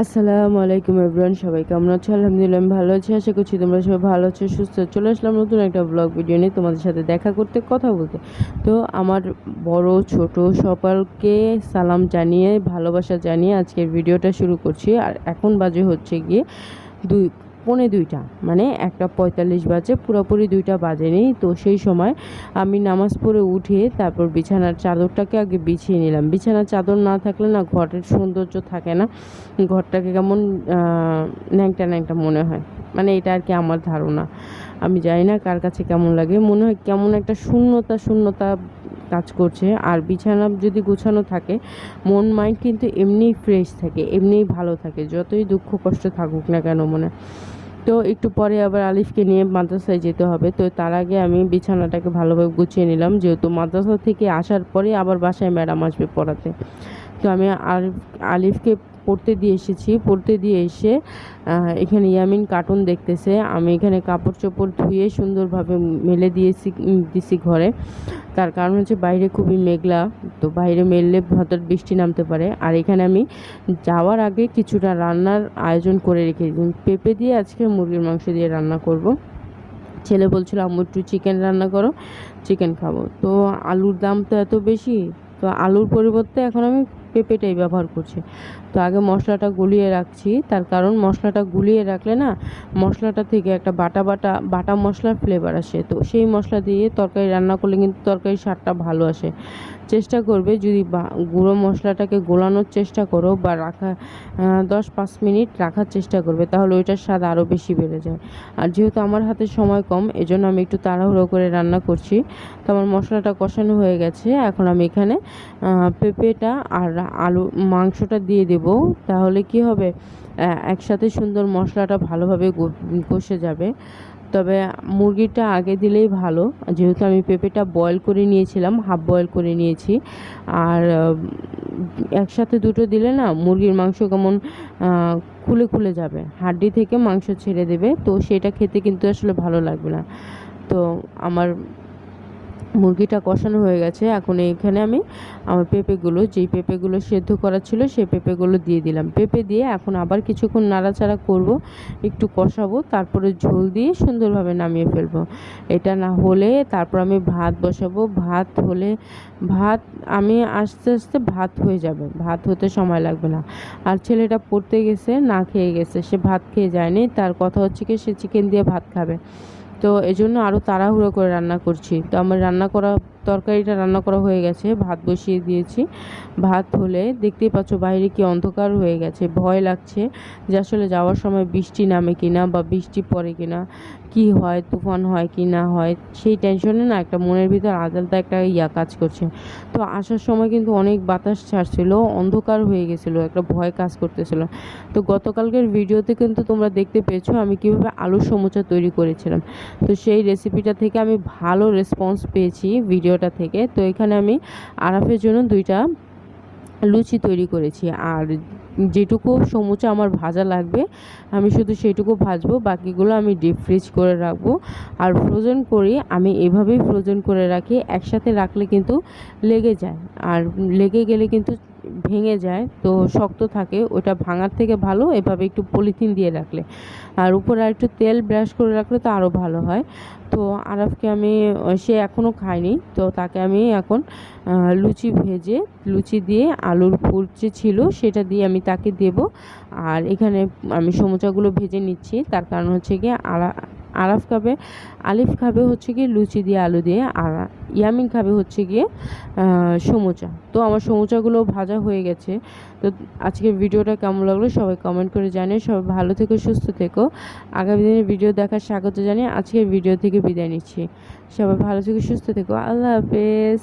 আসসালামু আলাইকুম এভরিওয়ান সবাই কেমন আছো? আলহামদুলিল্লাহ আমি ভালো আছি, আশা করছি তোমরা সবাই ভালো আছো, সুস্থ। চলে আসলাম নতুন একটা ব্লগ ভিডিও নিয়ে তোমাদের সাথে দেখা করতে, কথা বলতে। তো আমার বড় ছোট সকলকে সালাম জানিয়ে, ভালোবাসা জানিয়ে আজকের ভিডিওটা শুরু করছি। আর এখন বাজে হচ্ছে গিয়ে দুই পৌনে দুইটা মানে একটা পঁয়তাল্লিশ বাজে, পুরোপুরি দুইটা বাজেনি তো সেই সময় আমি নামাজ পড়ে উঠে তারপর বিছানার চাদরটাকে আগে বিছিয়ে নিলাম। বিছানার চাদর না থাকলে না ঘরের সৌন্দর্য থাকে না। ঘরটাকে কেমন ন্যাংটা ন্যাংটা মনে হয়। মানে এটা আর কি আমার ধারণা। আমি জানি না কার কাছে কেমন লাগে। মনে হয় কেমন একটা শূন্যতা শূন্যতা কাজ করছে। আর বিছানা যদি গোছানো থাকে, মন মাইন্ড কিন্তু এমনিই ফ্রেশ থাকে, এমনিই ভালো থাকে। যতই দুঃখ, কষ্ট থাকুক না কেন মনে। তো একটু পরে আবার আলিফকে নিয়ে মাদ্রাসায় যেতে হবে। তো তার আগে আমি বিছানাটাকে ভালোভাবে গুছিয়ে নিলাম। যেহেতু মাদ্রাসা থেকে আসার পরে আবার বাসায় ম্যাডাম আসবে পড়াতে। তো আমি আলিফ আলিফকে পড়তে দিয়ে এসেছি। পড়তে দিয়ে এসে এখানে ইয়ামিন কার্টুন দেখতেছে। আমি এখানে কাপড় চোপড় ধুয়ে সুন্দরভাবে মেলে দিয়েছি দিছি ঘরে। তার কারণ হচ্ছে বাইরে খুবই মেঘলা, তো বাইরে মেললে হঠাৎ বৃষ্টি নামতে পারে। আর এখানে আমি যাওয়ার আগে কিছুটা রান্নার আয়োজন করে রেখে পেঁপে দিয়ে আজকে মুরগির মাংস দিয়ে রান্না করব। ছেলে বলছিল, আম্মু, একটু চিকেন রান্না করো চিকেন খাব। তো আলুর দাম তো এত বেশি, তো আলুর পরিবর্তে এখন আমি পেঁপেটাই ব্যবহার করছি। তো আগে মশলাটা গুলিয়ে রাখছি। তার কারণ মশলাটা গুলিয়ে রাখলে না, মশলাটা থেকে একটা বাটা বাটা বাটা মশলার ফ্লেভার আসে। তো সেই মশলা দিয়ে তরকারি রান্না করলে কিন্তু তরকারির স্বাদটা ভালো আসে। চেষ্টা করবে যদি গুঁড়ো মশলাটাকে গোলানোর চেষ্টা করো বা রাখা দশ পাঁচ মিনিট রাখার চেষ্টা করবে, তাহলে ওইটার স্বাদ আরও বেশি বেড়ে যায়। আর যেহেতু আমার হাতে সময় কম, এজন্য আমি একটু তাড়াহুড়ো করে রান্না করছি। তো আমার মশলাটা কষানো হয়ে গেছে। এখন আমি এখানে পেঁপেটা আর আলু, মাংসটা দিয়ে দেব। তাহলে কি হবে? একসাথে সুন্দর মশলাটা ভালোভাবে কষে যাবে। তবে মুরগিটা আগে দিলেই ভালো। যেহেতু আমি পেঁপেটা বয়েল করে নিয়েছিলাম হাফ বয়েল করে নিয়েছি। আর একসাথে দুটো দিলে না মুরগির মাংস কেমন খুলে খুলে যাবে। হাড্ডি থেকে মাংস ছেড়ে দেবে। তো সেটা খেতে কিন্তু আসলে ভালো লাগবে না। তো আমার মুরগিটা কষানো হয়ে গেছে। এখন এখানে আমি আমার পেঁপেগুলো, যেই পেঁপেগুলো সেদ্ধ করা ছিল সেই পেঁপেগুলো দিয়ে দিলাম। পেঁপে দিয়ে এখন আবার কিছুক্ষণ নাড়াচাড়া করব, একটু কষাবো, তারপরে ঝোল দিয়ে সুন্দরভাবে নামিয়ে ফেলব। এটা না হলে তারপর আমি ভাত বসাবো। ভাত হলে, ভাত আমি আস্তে আস্তে ভাত হয়ে যাবে। ভাত হতে সময় লাগবে না। আর ছেলেটা পড়তে গেছে, না খেয়ে গেছে। সে ভাত খেয়ে যায়নি। তার কথা হচ্ছে কি, সে চিকেন দিয়ে ভাত খাবে। তো এজন্য জন্য আরও তাড়াহুড়ো করে রান্না করছি। তো আমার রান্না করা তরকারিটা রান্না করা হয়ে গেছে, ভাত বসিয়ে দিয়েছি। ভাত হলে দেখতেই পাচ্ছ বাইরে কি অন্ধকার হয়ে গেছে, ভয় লাগছে যে আসলে যাওয়ার সময় বৃষ্টি নামে কিনা বা বৃষ্টি পড়ে কিনা, কি হয়, তুফান হয় কি না হয়, সেই টেনশনে না একটা মনের ভিতর আলাদা একটা ইয়া কাজ করছে। তো আসার সময় কিন্তু অনেক বাতাস ছাড়ছিল, অন্ধকার হয়ে গেছিল, একটা ভয় কাজ করতেছিল। তো গতকালকের ভিডিওতে কিন্তু তোমরা দেখতে পেয়েছ আমি কীভাবে আলুর সমুচা তৈরি করেছিলাম। তো সেই রেসিপিটা থেকে আমি ভালো রেসপন্স পেয়েছি ভিডিওটা থেকে। তো এখানে আমি আরাফের জন্য দুইটা লুচি তৈরি করেছি। আর যেটুকু সমুচা আমার ভাজা লাগবে, আমি শুধু সেটুকু ভাজবো, বাকিগুলো আমি ডিপ ফ্রিজ করে রাখব। আর ফ্রোজেন করি, আমি এভাবেই ফ্রোজেন করে রাখি। একসাথে রাখলে কিন্তু লেগে যায়। আর লেগে গেলে কিন্তু ভেঙে যায়, তো শক্ত থাকে, ওটা ভাঙার থেকে ভালো, এভাবে একটু পলিথিন দিয়ে রাখলে। আর উপরে আর একটু তেল ব্রাশ করে রাখলে তো আরও ভালো হয়। তো আরফকে আমি, সে এখনও খায়নি, তো তাকে আমি এখন লুচি ভেজে, লুচি দিয়ে আলুর পুর যে ছিল সেটা দিয়ে আমি তাকে দেব। আর এখানে আমি সমুচাগুলো ভেজে নিচ্ছি, তার কারণ হচ্ছে গিয়ে আলা আরাফ খাবে, আলিফ খাবে হচ্ছে গিয়ে লুচি দিয়ে আলু দিয়ে আর ইয়ামিন খাবে হচ্ছে গিয়ে সমুচা। তো আমার সমুচাগুলো ভাজা হয়ে গেছে। তো আজকের ভিডিওটা কেমন লাগল সবাই কমেন্ট করে জানিয়ে সবাই ভালো থেকো, সুস্থ থেকো। আগামী দিনের ভিডিও দেখার স্বাগত জানিয়ে আজকের ভিডিও থেকে বিদায় নিচ্ছি। সবাই ভালো থেকে, সুস্থ থেকো। আল্লাহ হাফেজ।